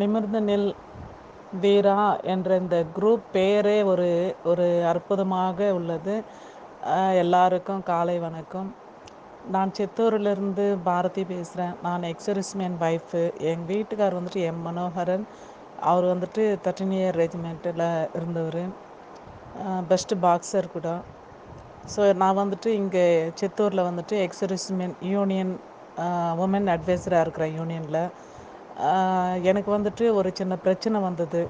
நிமிர்ந்த நில் வீரா என்ற இந்த குரூப் பெயரே ஒரு ஒரு அற்புதமாக உள்ளது. எல்லாருக்கும் காலை வணக்கம். நான் சித்தூரிலிருந்து பாரதி பேசுகிறேன் நான் எக்ஸரிஸ்மேன் ஒய்ஃபு எங்கள் வீட்டுக்கார் வந்துட்டு எம் மனோகரன். அவர் வந்துட்டு தேர்ட்டின் இயர் ரெஜிமெண்ட்டில் இருந்தவர் பெஸ்ட்டு பாக்ஸர் கூட. ஸோ நான் வந்துட்டு இங்கே சித்தூரில் வந்துட்டு எக்ஸரிஸ்மென் யூனியன் உமன் அட்வைஸராக இருக்கிறேன் யூனியனில் எனக்கு வந்துட்டு ஒரு சின்ன பிரச்சனை வந்தது.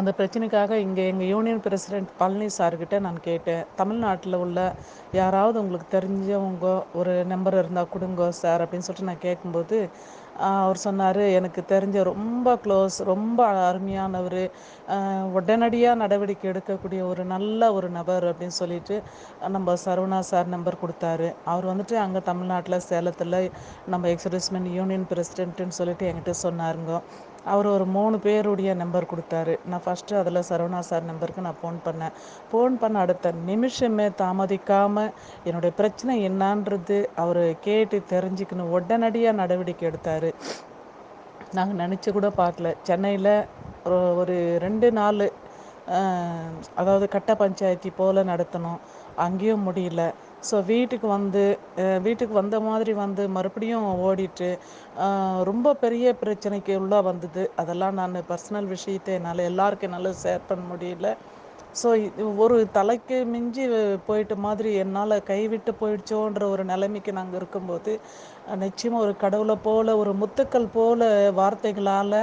அந்த பிரச்சனைக்காக இங்கே எங்கள் யூனியன் பிரசிடெண்ட் பழனி சார்கிட்ட நான் கேட்டேன். தமிழ்நாட்டில் உள்ள யாராவது உங்களுக்கு தெரிஞ்சவங்க ஒரு நம்பர் இருந்தால் கொடுங்க சார் அப்படின்னு சொல்லிட்டு நான் கேட்கும்போது அவர் சொன்னார் எனக்கு தெரிஞ்ச ரொம்ப க்ளோஸ் ரொம்ப அருமையானவர். உடனடியாக நடவடிக்கை எடுக்கக்கூடிய ஒரு நல்ல ஒரு நபர் அப்படின்னு சொல்லிட்டு நம்ம சரவணா சார் நம்பர் கொடுத்தாரு. அவர் வந்துட்டு அங்கே தமிழ்நாட்டில் சேலத்தில் நம்ம எக்ஸ்பிரஸ்மென் யூனியன் பிரசிடென்ட்டுன்னு சொல்லிட்டு என்கிட்ட சொன்னாருங்க. அவர் ஒரு மூணு பேருடைய நம்பர் கொடுத்தாரு. நான் ஃபஸ்ட்டு அதில் சரவணா சார் நம்பருக்கு நான் ஃபோன் பண்ணேன். ஃபோன் பண்ண அடுத்த நிமிஷமே தாமதிக்காமல் என்னுடைய பிரச்சனை என்னான்றது அவர் கேட்டு தெரிஞ்சுக்கணும். உடனடியாக நடவடிக்கை எடுத்தார். நாங்கள் நினச்சி கூட பார்க்கல. சென்னையில் ஒரு ஒரு ரெண்டு நாள் அதாவது கட்ட பஞ்சாயத்து போல் நடத்தணும். அங்கேயும் முடியல. ஸோ வீட்டுக்கு வந்து வீட்டுக்கு வந்த மாதிரி வந்து மறுபடியும் ஓடிட்டு ரொம்ப பெரிய பிரச்சனைக்கு உள்ளே வந்தது. அதெல்லாம் நான் பர்சனல் விஷயத்தை என்னால் எல்லாருக்கும் என்னால் ஷேர் பண்ண முடியல. ஸோ ஒரு தலைக்கு மிஞ்சி போயிட்ட மாதிரி என்னால் கைவிட்டு போயிடுச்சோன்ற ஒரு நிலைமைக்கு நாங்கள் இருக்கும்போது நிச்சயமாக ஒரு கடவுளை போல் ஒரு முத்துக்கள் போல் வார்த்தைகளால்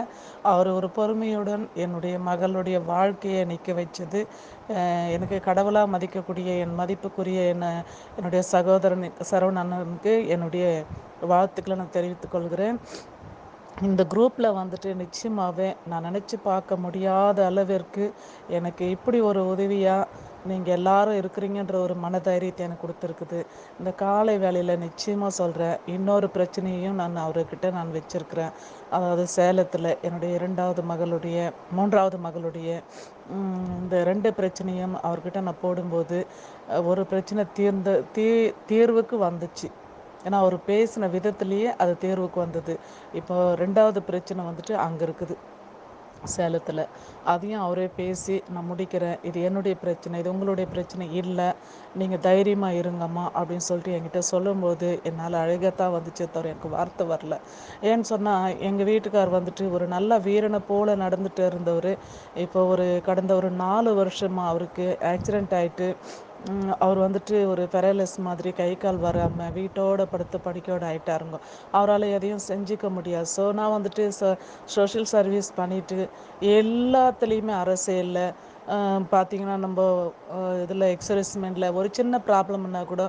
அவர் ஒரு பொறுமையுடன் என்னுடைய மகளுடைய வாழ்க்கையை நிற்க வச்சது. எனக்கு கடவுளாக மதிக்கக்கூடிய என் மதிப்புக்குரிய என்ன என்னுடைய சகோதரன் சரவணனுக்கு என்னுடைய வாழ்த்துக்களை நான் தெரிவித்துக் கொள்கிறேன். இந்த குரூப்பில் வந்துட்டு நிச்சயமாகவே நான் நினச்சி பார்க்க முடியாத அளவிற்கு எனக்கு இப்படி ஒரு உதவியாக நீங்கள் எல்லாரும் இருக்கிறீங்கன்ற ஒரு மனதைரியத்தை எனக்கு கொடுத்துருக்குது. இந்த காலை வேலையில் நிச்சயமாக சொல்கிறேன் இன்னொரு பிரச்சனையும் நான் அவர்கிட்ட நான் வச்சுருக்கிறேன். அதாவது சேலத்தில் என்னுடைய இரண்டாவது மகளுடைய மூன்றாவது மகளுடைய இந்த ரெண்டு பிரச்சனையும் அவர்கிட்ட நான் போடும்போது ஒரு பிரச்சனை தீர்ந்த தீ தீர்வுக்கு வந்துச்சு. ஏன்னா அவர் பேசின விதத்துலேயே அது தேர்வுக்கு வந்தது. இப்போ ரெண்டாவது பிரச்சனை வந்துட்டு அங்கே இருக்குது. சேலத்தில். அதையும் அவரே பேசி நான் முடிக்கிறேன். இது என்னுடைய பிரச்சனை. இது உங்களுடைய பிரச்சனை. இல்லை. நீங்கள் தைரியமாக இருங்கம்மா. அப்படின்னு சொல்லிட்டு என்கிட்ட சொல்லும்போது என்னால் அழகத்தான் வந்துச்சு தவிர எனக்கு வார்த்தை வரல. ஏன்னு சொன்னால் எங்கள் வீட்டுக்கார் வந்துட்டு ஒரு நல்ல வீரனை போல் நடந்துட்டு இருந்தவர். இப்போ ஒரு கடந்த ஒரு நாலு வருஷமாக அவருக்கு ஆக்சிடெண்ட் ஆகிட்டு அவர் வந்துட்டு ஒரு பெரலஸ் மாதிரி கை கால் வராமல் வீட்டோட படுத்து படிக்கோட ஆகிட்டாருங்க அவரால் எதையும் செஞ்சுக்க முடியாது. ஸோ நான் வந்துட்டு ச சோஷியல் சர்வீஸ் பண்ணிவிட்டு எல்லாத்துலேயுமே அரசியலில் பார்த்திங்கன்னா நம்ம இதில் எக்ஸரிஸ்மெண்ட்டில் ஒரு சின்ன ப்ராப்ளம்னா கூட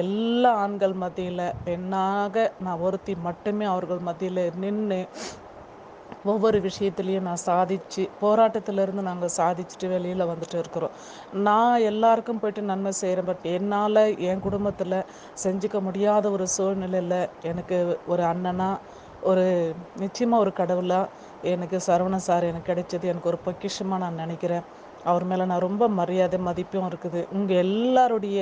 எல்லா ஆண்கள் மத்தியில் பெண்ணாக நான் ஒருத்தி மட்டுமே அவர்கள் மத்தியில் நின்று ஒவ்வொரு விஷயத்துலையும் நான் சாதித்து போராட்டத்திலேருந்து நாங்கள் சாதிச்சுட்டு வெளியில் வந்துட்டு இருக்கிறோம். நான் எல்லாருக்கும் போயிட்டு நன்மை செய்கிறேன் பட் என்னால் என் குடும்பத்தில் செஞ்சுக்க முடியாத ஒரு சூழ்நிலையில் எனக்கு ஒரு அண்ணனாக ஒரு நிச்சயமாக ஒரு கடவுளாக எனக்கு சரவண சார் எனக்கு கிடைச்சது. எனக்கு ஒரு பொக்கிஷமாக நான் நினைக்கிறேன். அவர் மேலே நான் ரொம்ப மரியாதை மதிப்பும் இருக்குது. உங்கள் எல்லாருடைய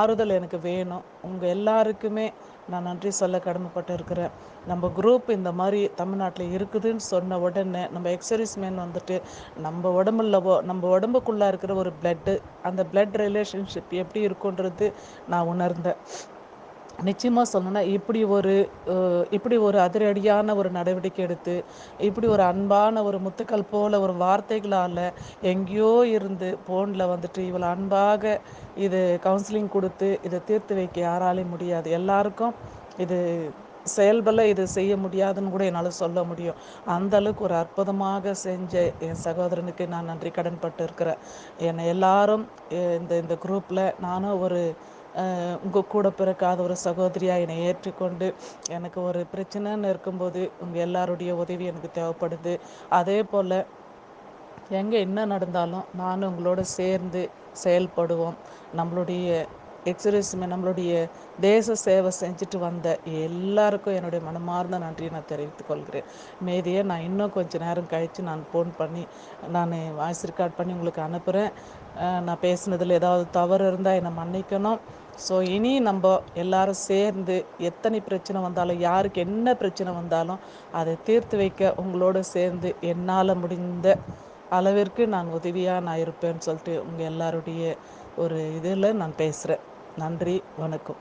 ஆறுதல் எனக்கு வேணும். உங்கள் எல்லாருக்குமே நான் நன்றி சொல்ல கடமைப்பட்டு இருக்கிறேன் நம்ம குரூப் இந்த மாதிரி தமிழ்நாட்டில் இருக்குதுன்னு சொன்ன உடனே நம்ம எக்ஸரிஸ் மேன் வந்துட்டு நம்ம உடம்புலவோ நம்ம உடம்புக்குள்ளே இருக்கிற ஒரு பிளட்டு அந்த பிளட் ரிலேஷன்ஷிப் எப்படி இருக்குன்றது நான் உணர்ந்தேன். நிச்சயமாக சொல்லணும்னா இப்படி ஒரு இப்படி ஒரு அதிரடியான ஒரு நடவடிக்கை எடுத்து இப்படி ஒரு அன்பான ஒரு முத்துக்கள் போல ஒரு வார்த்தைகளால் எங்கேயோ இருந்து ஃபோனில் வந்துட்டு இவ்வளோ அன்பாக இது கவுன்சிலிங் கொடுத்து இதை தீர்த்து வைக்க யாராலையும் முடியாது. எல்லாருக்கும் இது செயல்பல இது செய்ய முடியாதுன்னு கூட என்னால் சொல்ல முடியும். அந்த அளவுக்கு ஒரு அற்புதமாக செஞ்ச என் சகோதரனுக்கு நான் நன்றி கடன்பட்டு இருக்கிறேன் என்னை எல்லாரும் இந்த இந்த குரூப்பில் நானும் ஒரு உங்கள் கூட பிறக்காத ஒரு சகோதரியாக என்னை ஏற்றுக்கொண்டு எனக்கு ஒரு பிரச்சனைன்னு இருக்கும்போது உங்கள் எல்லாருடைய உதவி எனக்கு தேவைப்படுது. அதே போல் எங்கே என்ன நடந்தாலும் நானும் உங்களோட சேர்ந்து செயல்படுவோம். நம்மளுடைய எக்ஸர்வீஸ் நம்மளுடைய தேச சேவை செஞ்சுட்டு வந்த எல்லாருக்கும் என்னுடைய மனமார்ந்த நன்றியை நான் தெரிவித்துக் கொள்கிறேன். மேதியை நான் இன்னும் கொஞ்சம் நேரம் கழித்து நான் ஃபோன் பண்ணி நான் வாய்ஸ் ரெக்கார்ட் பண்ணி உங்களுக்கு அனுப்புகிறேன் நான் பேசினதில் ஏதாவது தவறு இருந்தால் என்னை மன்னிக்கணும். ஸோ இனி நம்ம எல்லாரும் சேர்ந்து எத்தனை பிரச்சனை வந்தாலும் யாருக்கு என்ன பிரச்சனை வந்தாலும் அதை தீர்த்து வைக்க உங்களோட சேர்ந்து என்னால் முடிந்த அளவிற்கு நான் உதவியாக நான் இருப்பேன்னு சொல்லிட்டு உங்கள் எல்லாருடைய ஒரு இதில் நான் பேசுகிறேன் நன்றி வணக்கம்